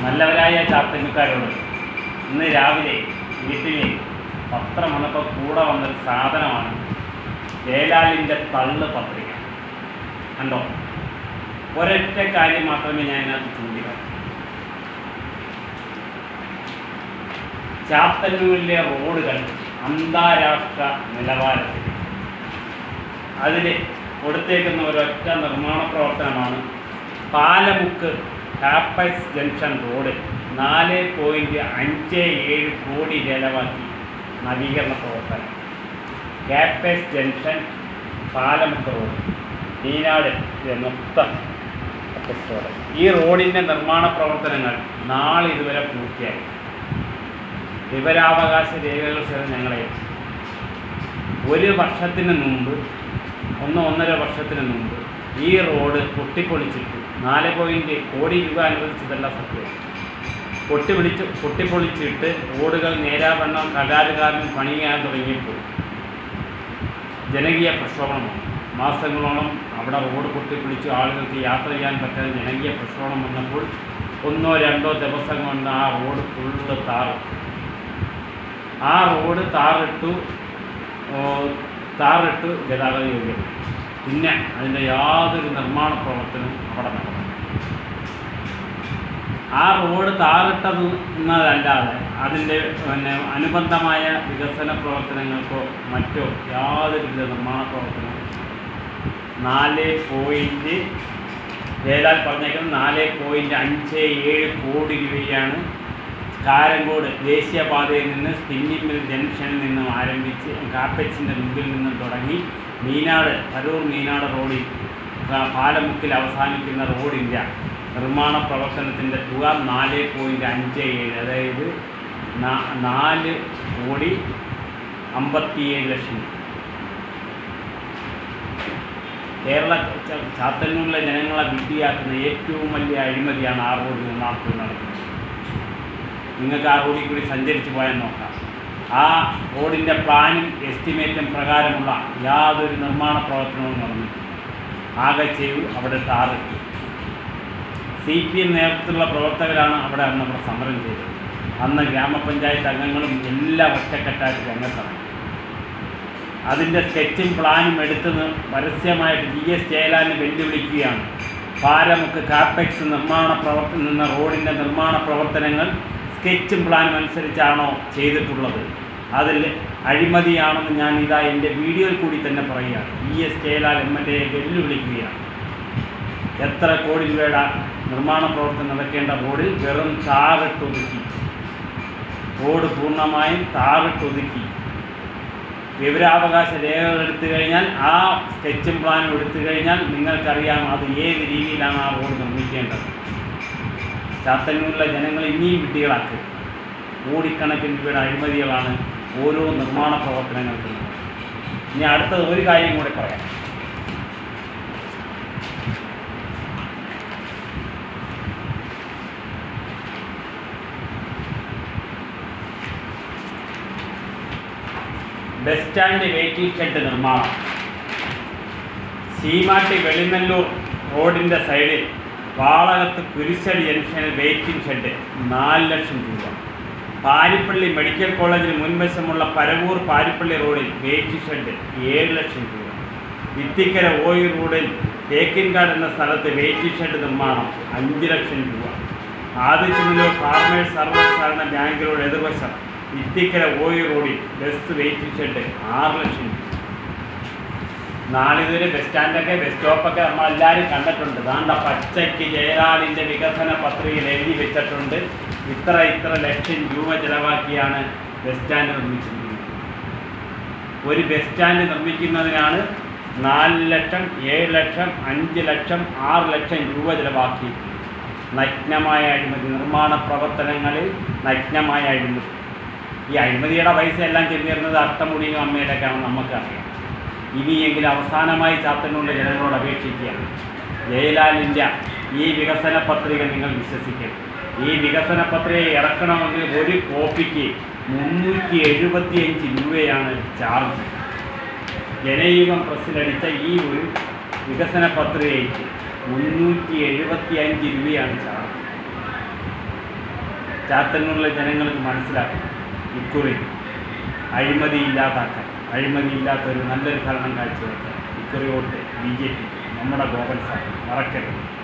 നല്ലവരായ ചാത്തന്നുകാരോട് ഇന്ന് രാവിലെ വീട്ടിൽ പത്രം വന്നപ്പോൾ കൂടെ വന്നൊരു സാധനമാണ് ജയലാലിന്റെ തള്ള് പത്രിക. കണ്ടോ? ഒരൊറ്റ കാര്യം മാത്രമേ ഞാൻ അതിനകത്ത് ചൂണ്ടിക്കാട്ടു. ചാത്തന്നൂരിലെ റോഡുകൾ അന്താരാഷ്ട്ര നിലവാരത്തിൽ അതിൽ കൊടുത്തേക്കുന്ന ഒരൊറ്റ നിർമ്മാണ പ്രവർത്തനമാണ് പാലമുക്ക് കാപ്പസ് ജംഗ്ഷൻ റോഡ് നാല് പോയിന്റ് അഞ്ച് ഏഴ് കോടി ചെലവാക്കി നവീകരണ പ്രവർത്തനം. കാപ്പസ് ജംഗ്ഷൻ പാലമുക്ക് റോഡ് മീനാട് മൊത്തം റോഡ്. ഈ റോഡിന്റെ നിർമ്മാണ പ്രവർത്തനങ്ങൾ നാളെ ഇതുവരെ പൂർത്തിയായി. വിവരാവകാശ രേഖകൾ സഹിതം ഞങ്ങളെ ഒരു വർഷത്തിന് മുമ്പ് ഒന്ന് ഒന്നര വർഷത്തിന് മുമ്പ് ഈ റോഡ് പൊട്ടിപ്പൊളിച്ചിട്ട് നാല് പോയിന്റ് കോടി രൂപ അനുവദിച്ചതല്ല സത്യം. പൊട്ടിപിടിച്ച് പൊട്ടിപ്പൊളിച്ചിട്ട് റോഡുകൾ നേരാവണ്ണം കരാറുകാരനും പണിയാൻ തുടങ്ങിയപ്പോൾ ജനകീയ പ്രക്ഷോഭമാണ്. മാസങ്ങളോളം അവിടെ റോഡ് പൊട്ടിപ്പൊളിച്ച് ആളുകൾക്ക് യാത്ര ചെയ്യാൻ പറ്റാതെ ജനകീയ പ്രക്ഷോഭം വന്നപ്പോൾ ഒന്നോ രണ്ടോ ദിവസം കൊണ്ട് ആ റോഡ് ഫുള്ള് താറിട്ടു ആ റോഡ് താറിട്ടു താറിട്ട് ഗതാഗത യോഗ്യം പിന്നെ അതിന്റെ യാതൊരു നിർമ്മാണ പ്രവർത്തനവും അവിടെ നടന്നു ആ റോഡ് താറിട്ടത് എന്നതല്ലാതെ അതിന്റെ പിന്നെ അനുബന്ധമായ വികസന പ്രവർത്തനങ്ങൾക്കോ മറ്റോ യാതൊരുവിധ നിർമ്മാണ പ്രവർത്തനവും നാല് പോയിന്റ് ജയലാൽ പറഞ്ഞേക്കുന്നത്? നാല് പോയിന്റ് അഞ്ച് ഏഴ് കോടി രൂപയാണ് കാരങ്കോട് ദേശീയപാതയിൽ നിന്ന് സ്പിന്നിംഗ് മിൽ ജംഗ്ഷനിൽ നിന്നും ആരംഭിച്ച് കാപ്പച്ചിന്റെ മുമ്പിൽ നിന്നും തുടങ്ങി മീനാട് കരൂർ മീനാട് റോഡിൽ പാലമുക്കിൽ അവസാനിക്കുന്ന റോഡിന്റെ നിർമ്മാണ പ്രവർത്തനത്തിന്റെ തുക നാല് പോയിന്റ് അഞ്ച് ഏഴ് അതായത് നാല് കോടി അമ്പത്തിയേഴ് ലക്ഷം. കേരള ചാത്തന്നൂരിലെ ജനങ്ങളെ വിഡ്ഢിയാക്കുന്ന ഏറ്റവും വലിയ അഴിമതിയാണ് ആ റോഡ് നിർമ്മാണത്തിൽ നടക്കുന്നത്. നിങ്ങൾക്ക് ആ റോഡിൽ കൂടി സഞ്ചരിച്ച് പോയാൽ നോക്കാം. ആ റോഡിന്റെ പ്ലാനും എസ്റ്റിമേറ്റും പ്രകാരമുള്ള യാതൊരു നിർമ്മാണ പ്രവർത്തനവും നടന്നിട്ടില്ല. ആകെ ചെയ്തു അവിടെ ടാറിട്ടു സി പി എം നേതൃത്വത്തിലുള്ള പ്രവർത്തകരാണ് അവിടെ അന്ന് അവിടെ സമരം ചെയ്തത്. അന്ന് ഗ്രാമപഞ്ചായത്ത് അംഗങ്ങളും എല്ലാം ഒറ്റക്കെട്ടായിട്ട് രംഗത്താണ് അതിന്റെ സ്കെച്ചും പ്ലാനും എടുത്ത് പരസ്യമായിട്ട് ജി എസ് ജയലാലിനെ വെല്ലുവിളിക്കുകയാണ്. പാലമുക്ക് കാർപെക്സ് നിർമ്മാണ പ്രവർത്തി നിന്ന റോഡിന്റെ നിർമ്മാണ പ്രവർത്തനങ്ങൾ സ്കെച്ചും പ്ലാനും അനുസരിച്ചാണോ ചെയ്തിട്ടുള്ളത്. അതിൽ അഴിമതിയാണെന്ന് ഞാൻ ഇതാ എന്റെ വീഡിയോയിൽ കൂടി തന്നെ പറയുകയാണ്. E S Jayalal M L എയെ വെല്ലുവിളിക്കുകയാണ്. എത്ര കോടി രൂപയുടെ നിർമ്മാണ പ്രവർത്തനം നടക്കേണ്ട ബോർഡിൽ വെറും താറിട്ടൊതുക്കി റോഡ് പൂർണമായും താറിട്ടൊതുക്കി വിവരാവകാശ രേഖകൾ എടുത്തു കഴിഞ്ഞാൽ ആ സ്കെച്ചും പ്ലാനും എടുത്തു കഴിഞ്ഞാൽ നിങ്ങൾക്കറിയാം അത് ഏത് രീതിയിലാണ് ആ റോഡ് നിർമ്മിക്കേണ്ടത്. ചാത്തന്നൂരിലെ ജനങ്ങൾ ഇനിയും വിഡ്ഢികളാക്കി. കോടിക്കണക്കിന് രൂപയുടെ അഴിമതികളാണ് ഓരോ നിർമ്മാണ പ്രവർത്തനങ്ങൾക്കും. ഇനി അടുത്തത് ഒരു കാര്യം കൂടി പറയാം. ബസ് സ്റ്റാൻഡ് വെയിറ്റിംഗ് ഷെഡ് നിർമ്മാണം. സീമാട്ടി വെളിനല്ലൂർ റോഡിന്റെ സൈഡിൽ വാളകത്ത് കുരിശടി ജംഗ്ഷനിൽ വെയിറ്റിംഗ് ഷെഡ് നാല് ലക്ഷം രൂപ. പാരിപ്പള്ളി മെഡിക്കൽ കോളേജിന് മുൻവശമുള്ള പരവൂർ പാരിപ്പള്ളി റോഡിൽ വെയിറ്റിംഗ് ഷെഡ് ഏഴ് ലക്ഷം രൂപ. വിത്തിക്കര ഓയി റോഡിൽ തേക്കിൻകാട് എന്ന സ്ഥലത്ത് വെയിറ്റിംഗ് ഷെഡ് നിർമ്മാണം അഞ്ച് ലക്ഷം രൂപ. ആദിച്ചനല്ലൂർ ഫാർമേഴ്സ് സർവകലാശാല ബാങ്കിലൂടെ എതിർവശം വിത്തിക്കര ഓയി റോഡിൽ. ബസ് വെയിറ്റിംഗ് ഷെഡ് ആറ് ലക്ഷം. നാളിതുവരെ ബസ് സ്റ്റാൻഡൊക്കെ ബസ് സ്റ്റോപ്പൊക്കെ നമ്മളെല്ലാവരും കണ്ടിട്ടുണ്ട്. ദാണ്ട പച്ചയ്ക്ക് ജയലാലിന്റെ വികസന പത്രികയിൽ എഴുതി വെച്ചിട്ടുണ്ട്. ഇത്ര ഇത്ര ലക്ഷം രൂപ ചിലവാക്കിയാണ് ബസ് സ്റ്റാൻഡ് നിർമ്മിച്ചിരിക്കുന്നത്. ഒരു ബസ് സ്റ്റാൻഡ് നിർമ്മിക്കുന്നതിനാണ് നാല് ലക്ഷം ഏഴ് ലക്ഷം അഞ്ച് ലക്ഷം ആറ് ലക്ഷം രൂപ ചിലവാക്കി നഗ്നമായ അഴിമതി നിർമ്മാണ പ്രവർത്തനങ്ങളിൽ നഗ്നമായ അഴിമതി. ഈ അഴിമതിയുടെ പൈസ എല്ലാം ചെന്നിരുന്നത് അട്ടമുടിയും അമ്മയിലൊക്കെയാണ് നമുക്കറിയാം ഇനിയെങ്കിലും അവസാനമായി ചാത്തന്നൂരിലെ ജനങ്ങളോട് അപേക്ഷിക്കുകയാണ്. ജയലാലിന്റെ ഈ വികസന പത്രിക നിങ്ങൾ വിശ്വസിക്കണം. ഈ വികസന പത്രിക ഇറക്കണമെങ്കിൽ ഒരു കോപ്പിക്ക് മുന്നൂറ്റി എഴുപത്തിയഞ്ച് രൂപയാണ് ചാർജ്. ജനയുഗം പ്രസിലടിച്ച ഈ ഒരു വികസന പത്രികയ്ക്ക് മുന്നൂറ്റി എഴുപത്തി അഞ്ച് രൂപയാണ് ചാർജ്. ചാത്തന്നൂരിലെ ജനങ്ങൾക്ക് മനസ്സിലാക്കണം. ഇക്കുറി അഴിമതി ഇല്ലാതാക്കാൻ അഴിമതി ഇല്ലാത്ത ഒരു നല്ലൊരു ഭരണം കാഴ്ചവെക്കാൻ ഇക്കുറി വോട്ട് ബി ജെ പി. നമ്മുടെ ഗോപൻ സാർ. മറക്കരുത്.